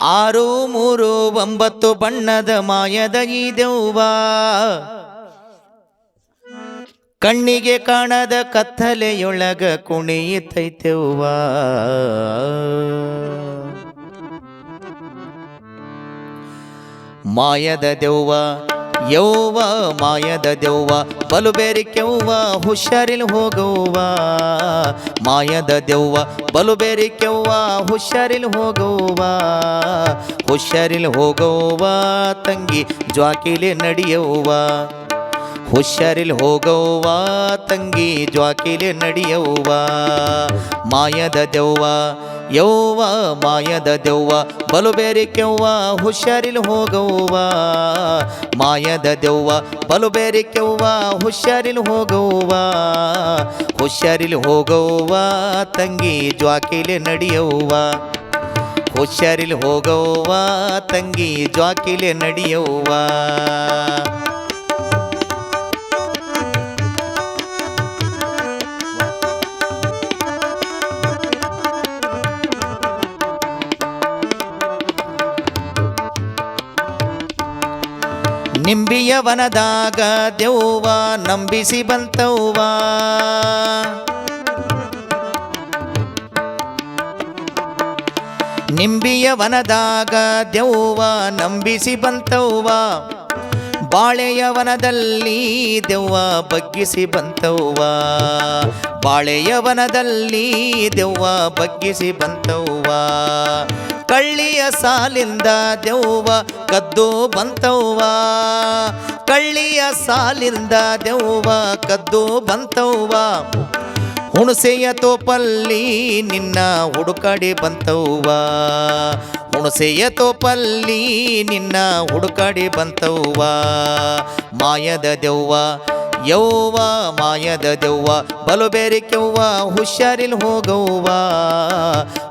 ಆರು ಮೂರು ಒಂಬತ್ತು ಬಣ್ಣದ ಮಾಯದ ಈ ದೆವ್ವ. ಕಣ್ಣಿಗೆ ಕಾಣದ ಕತ್ತಲೆಯೊಳಗ ಕುಣಿಯುತ್ತೈತೆವ್ವ ಮಾಯದ ದೆವ್ವ. ಯೌವ ಮಾಯದ ದೆವ್ವ ಬಲು ಕೆವ್ವ, ಹುಷಾರಿಲ್ ಹೋಗುವ ಮಾಯದ ದೆವ್ವ ಬಲು ಕೆವ್ವ, ಹುಷಾರಿಲ್ ಹೋಗುವ ಹುಷಾರಿಲ್ ಹೋಗುವ ತಂಗಿ ಜ್ವಾಕಿಲೆ ನಡೆಯವ್ವ. ಹುಷಾರಿಲ್ ಹೋಗವ್ವ ತಂಗಿ ಜ್ವಾಕಿಲೆ ನಡೆಯವ್ವ. ಮಾಯದ ದೆವ್ವ ಯೌವ ಮಾಯದ ದೆವ್ವ ಬಲು ಬೆರಿಕೆವ್ವ ಹುಷಾರಿಲ್ ಹೋಗವ್ವ. ಮಾಯದ ದೆವ್ವ ಬಲು ಬೆರಿಕೆವ್ವ ಹುಷಾರಿಲ್ ಹೋಗವ್ವ. ಹುಷಾರಿಲ್ ಹೋಗವ್ವ, ತಂಗಿ ಜ್ವಾಕಿಲೆ ನಡೆಯವ್ವ. ಹುಷಾರಿಲ್ ಹೋಗವ್ವ, ತಂಗಿ ಜ್ವಾಕಿಲೆ ನಡೆಯವ್ವ. ನಿಂಬಿಯ ವನದಾಗ ದೆವ್ವ ನಂಬಿಸಿ ಬಂತವ್ವ. ನಿಂಬಿಯ ವನದಾಗ ದೆವ್ವ ನಂಬಿಸಿ ಬಂತವ್ವ. ಬಾಳೆಯ ವನದಲ್ಲಿ ದೆವ್ವ ಬಗ್ಗಿಸಿ ಬಂತವ್ವ. ಬಾಳೆಯ ವನದಲ್ಲಿ ದೆವ್ವ ಬಗ್ಗಿಸಿ ಬಂತವ್ವ. ಕಳ್ಳಿಯ ಸಾಲಿಂದ ದೆವ್ವ ಕದ್ದು ಬಂತವ್ವ. ಕಳ್ಳಿಯ ಸಾಲಿಂದ ದೆವ್ವ ಕದ್ದು ಬಂತವ್ವ. ಹುಣಸೆಯ ತೋಪಲ್ಲಿ ನಿನ್ನ ಹುಡುಕಾಡಿ ಬಂತವ್ವ. ಹುಣಸೆಯ ತೋಪಲ್ಲಿ ನಿನ್ನ ಹುಡುಕಾಡಿ ಬಂತವ್ವ. ಮಾಯದ ದೆವ್ವ ಯೌವ ಮಾಯದ ದೆವ್ವ, ಬಲು ಬೆರಿಕೆವ್ವ ಹುಷಾರಿಲ್ ಹೋಗವ್ವ.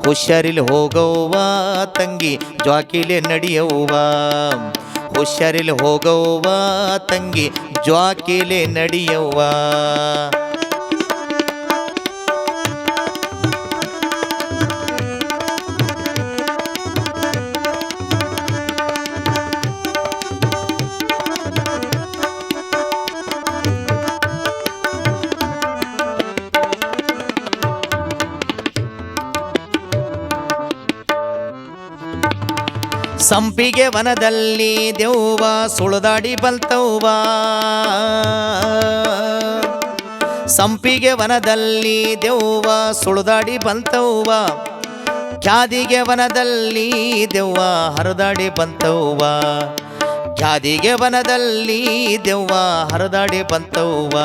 ಹುಷಾರಿಲ್ ಹೋಗವ್ವ, ತಂಗಿ ಜ್ವಾಕಿಲೆ ನಡೆಯವ್ವ. ಹುಷಾರಿಲ್ ಹೋಗವ್ವ, ತಂಗಿ ಜ್ವಾಕಿಲೆ ನಡೆಯವ್ವ. ಸಂಪಿಗೆ ವನದಲ್ಲಿ ದೆವ್ವ ಸುಳದಾಡಿ ಬಲ್ತವ್ವ. ಸಂಪಿಗೆ ವನದಲ್ಲಿ ದೆವ್ವ ಸುಳಿದಾಡಿ ಬಂತವ್ವ ಖ್ಯಾದಿಗೆ ವನದಲ್ಲಿ ದೆವ್ವ ಹರದಾಡಿ ಬಂತವ್ವ ಖ್ಯಾದಿಗೆ ವನದಲ್ಲಿ ದೆವ್ವ ಹರದಾಡಿ ಬಂತವ್ವ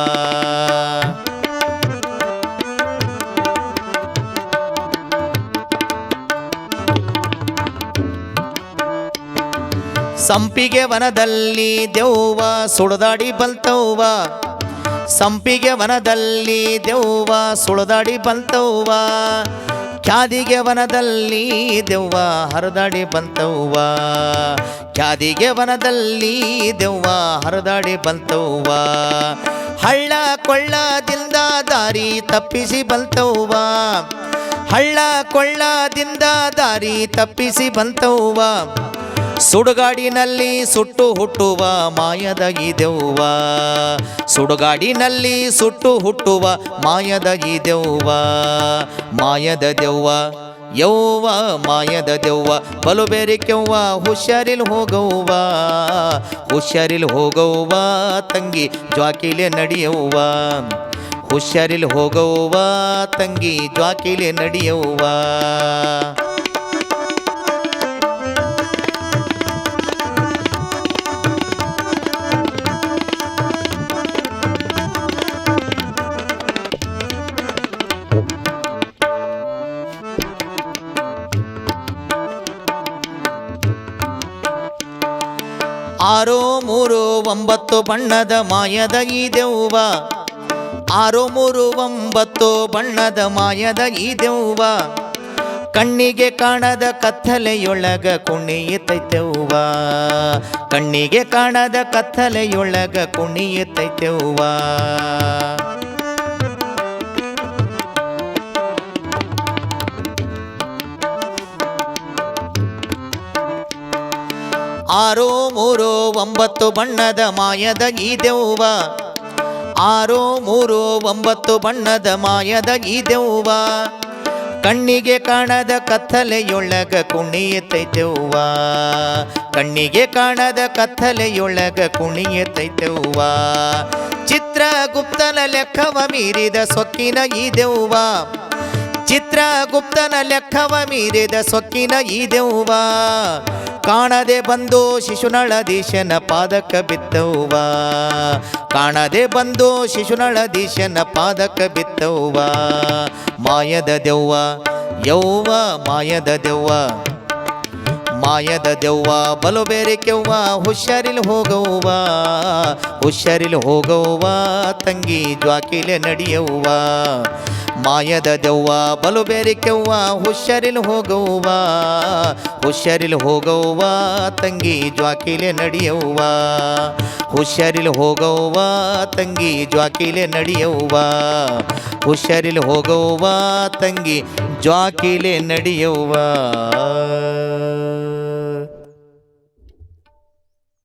ಸಂಪಿಗೆ ವನದಲ್ಲಿ ದೆವ್ವ ಸುಳದಾಡಿ ಬಲ್ತವ್ವ ಸಂಪಿಗೆ ವನದಲ್ಲಿ ದೆವ್ವ ಸುಳದಾಡಿ ಬಂತವ್ವ. ಖ್ಯಾದಿಗೆ ವನದಲ್ಲಿ ದೆವ್ವ ಹರಿದಾಡಿ ಬಂತವ್ವ. ಖ್ಯಾದಿಗೆ ವನದಲ್ಲಿ ದೆವ್ವ ಹರಿದಾಡಿ ಬಂತವ್ವ. ಹಳ್ಳ ಕೊಳ್ಳದಿಂದ ದಾರಿ ತಪ್ಪಿಸಿ ಬಂತವ್ವ. ಹಳ್ಳ ಕೊಳ್ಳದಿಂದ ದಾರಿ ತಪ್ಪಿಸಿ ಬಂತವ್ವ. ಸುಡುಗಾಡಿನಲ್ಲಿ ಸುಟ್ಟು ಹುಟ್ಟುವ ಮಾಯದ ದೆವ್ವ ಸುಡುಗಾಡಿನಲ್ಲಿ ಸುಟ್ಟು ಹುಟ್ಟುವ ಮಾಯದ ದೆವ್ವ ಮಾಯದ ದೆವ್ವ ಯೌವ ಮಾಯದ ದೆವ್ವ. ಬಲು ಕೆವ್ವ, ಹುಷಾರಿಲ್ ಹೋಗವ್ವ. ಹುಷಾರಿಲ್ ಹೋಗವ್ವ, ತಂಗಿ ಜ್ವಾಕಿಲೆ ನಡೆಯವ್ವ. ಹುಷಾರಿಲ್ ಹೋಗವ್ವ, ತಂಗಿ ಜ್ವಾಕಿಲೆ ನಡೆಯವ್ವ. ಆರು ಮೂರು ಒಂಬತ್ತು ಬಣ್ಣದ ಮಾಯದ ಈ ದೆವ್ವ. ಆರು ಮೂರು ಒಂಬತ್ತು ಬಣ್ಣದ ಮಾಯದ ಈ ದೆವ್ವ. ಕಣ್ಣಿಗೆ ಕಾಣದ ಕತ್ತಲೆಯೊಳಗ ಕುಣಿಯುತ್ತೈತೆವ್ವ ಕಣ್ಣಿಗೆ ಕಾಣದ ಕತ್ತಲೆಯೊಳಗ ಕುಣಿಯುತ್ತೈತೆವ್ವ ಆರು, ಮೂರು, ಒಂಬತ್ತು ಬಣ್ಣದ ಮಾಯದ ಈ ದೆವ್ವ ಆರು, ಮೂರು, ಒಂಬತ್ತು ಬಣ್ಣದ ಮಾಯದ ಈ ದೆವ್ವ ಕಣ್ಣಿಗೆ ಕಾಣದ ಕತ್ತಲೆಯೊಳಗ ಕುಣಿಯತೈತೆವ್ವ. ಕಣ್ಣಿಗೆ ಕಾಣದ ಕತ್ತಲೆಯೊಳಗ ಕುಣಿಯತೈತೆವ್ವ. ಚಿತ್ರಗುಪ್ತನ ಲೆಕ್ಕವ ಮೀರಿದ ಸೊಕ್ಕಿನ ಈ ದೆವ್ವ ಚಿತ್ರಗುಪ್ತನ ಲೆಕ್ಕವ ಮೀರಿದ ಸೊಕ್ಕಿನ ಈ ದೆವ್ವ. ಕಾಣದೆ ಬಂದು ಶಿಶುನಳದೀಶನ ಪಾದಕ ಬಿತ್ತವ್ವ ಕಾಣದೆ ಬಂದು ಶಿಶುನಳದೀಶನ ಪಾದಕ ಬಿತ್ತವ್ವ ಮಾಯದ ದೆವ್ವ ಯೌವ ಮಾಯದ ದೆವ್ವ. ಮಾಯದ ದೆವ್ವ ಬಲು ಬೇರೆ ಕೆವ್ವ, ಹುಷಾರಿಲ್ ಹೋಗವ್ವ ಹುಷಾರಿಲ್ ಹೋಗವ್ವ, ತಂಗಿ ಜ್ವಾಕಿಲೆ ನಡೆಯವ್ವ. ಮಾಯದ ದೆವ್ವ ಬಲು ಬೇರೆ ಕೆವ್ವ, ಹುಷಾರಿಲ್ ಹೋಗವ್ವ ಹುಷಾರಿಲ್ ಹೋಗವ್ವ, ತಂಗಿ ಜ್ವಾಕಿಲೆ ನಡೆಯವ್ವ. ಹುಷಾರಿಲ್ ಹೋಗವ್ವ, ತಂಗಿ ಜ್ವಾಕಿಲೆ ನಡೆಯವ್ವ. ಹುಷಾರಿಲ್ ಹೋಗವ್ವ, ತಂಗಿ ಜ್ವಾಕಿಲೆ ನಡೆಯವ್ವ.